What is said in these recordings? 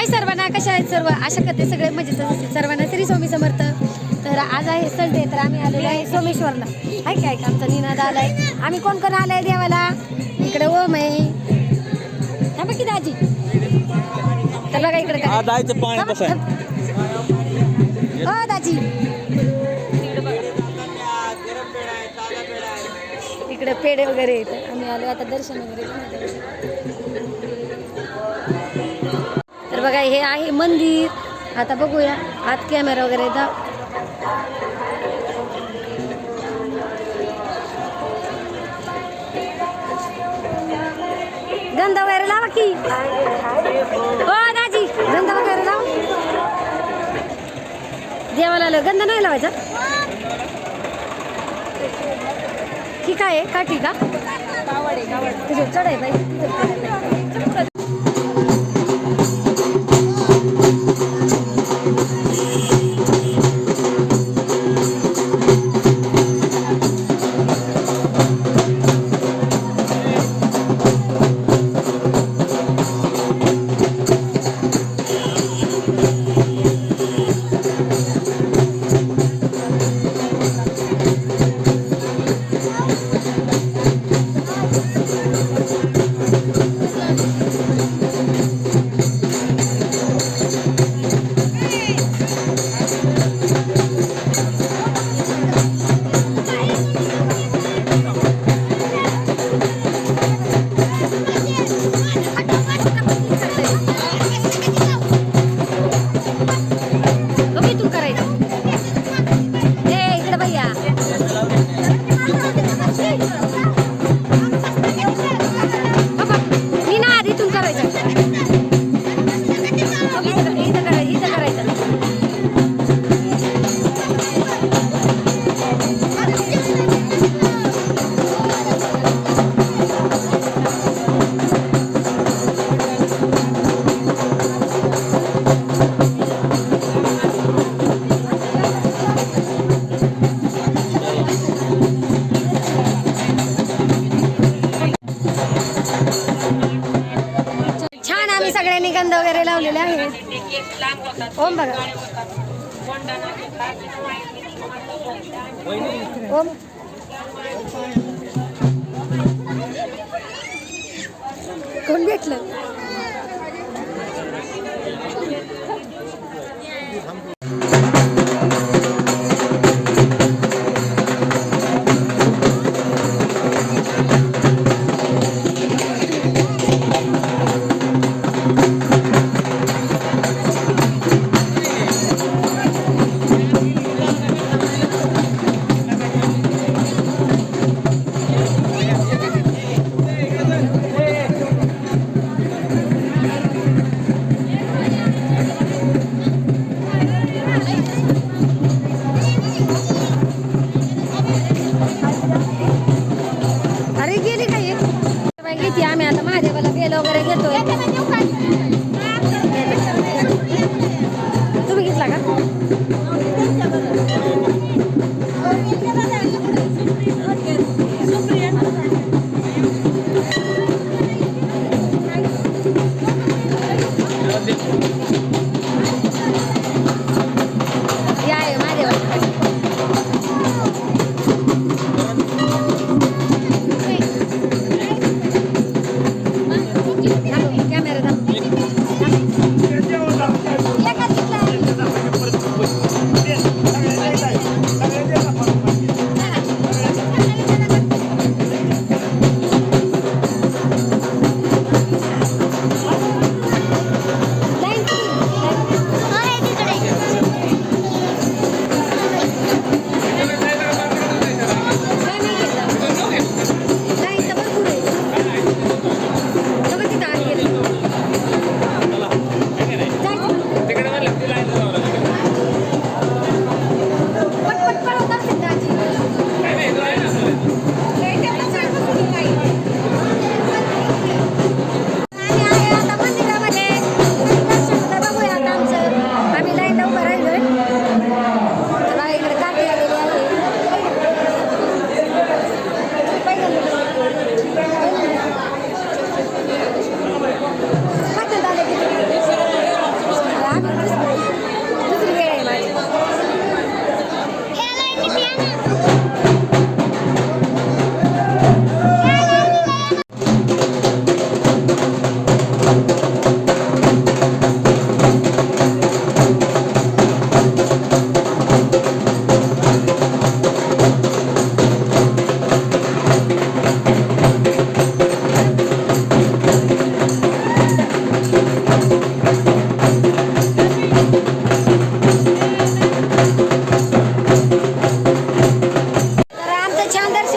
हाय सर्वांना कशा आहेत सर्व? आशा करते सगळे मजेत असतील. सर्वांना श्री स्वामी समर्थ. तर आज आहे संडे तर आम्ही आलेलो आहे सोमेश्वरला. हाय काय का आमचा निनाद आलाय. आम्ही कोण कोण आलाय देवाला? इकडे ओम आहे थांबा की दाजी. तर बघा इकडे काय. आहे हो दाजी. इकडे पेढे वगैरे आहेत. आम्ही आलो आता दर्शन वगैरे. तर बघा हे आहे मंदिर. आता बघूया आत कॅमेरा वगैरे दा गंध वगैरे लावा की. हो दाजी गंध वगैरे लावा. देवाला गंध नाही लावायचा. ठीक आहे का? चढ आहे बाई. कमी कंद वगैरे लावलेले आहेत. ओम बघा ओम. कोण भेटलं? आता महादेवाला बेल वगैरे घेतोय तुम्ही घेतला का या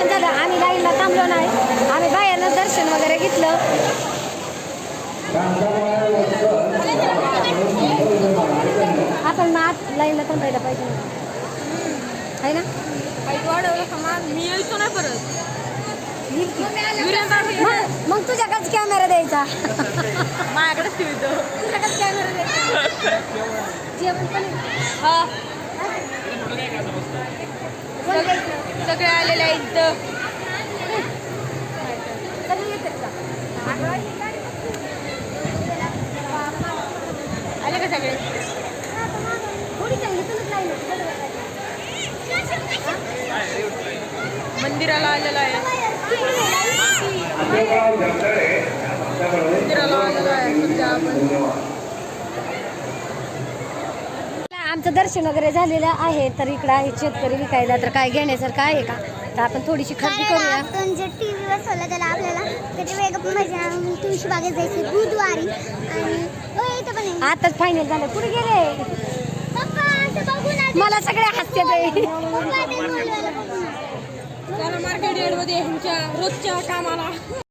दर्शन झालं. आम्ही लाईनला थांबलो नाही. आम्ही बाहेरनं दर्शन वगैरे घेतलं. आपण मग आत लाईनला थांबायला पाहिजे. आहे ना? मग- मग कॅमेरा द्यायचा. तुझ्याकडे कॅमेरा द्यायचा. जेवण पण सगळे आलेले आहेत आले का सगळे? मंदिराला आलेला आहे. मंदिराला आलेला आहे सध्या आपण. आमचं दर्शन वगैरे झालेलं आहे तर इकडं आहे शेतकरी विकायला. तर काय घेण्यासारखं आहे का? तर आपण थोडीशी खरेदी करूया. आपण जे टी व्हीवर सोडलं त्याला आपल्याला त्याच्या वेगळं म्हणजे तुळशी बागेत जायचं बुधवारी. आणि हो इथं पण आहे. आताच फायनल झालं. कुठे गेले? पप्पा असं बघू ना मला सगळे हसते ते पप्पा ते बोलवायला बघू ना चला मार्केट यार्डमध्ये ह्यांच्या रोजच्या कामाला.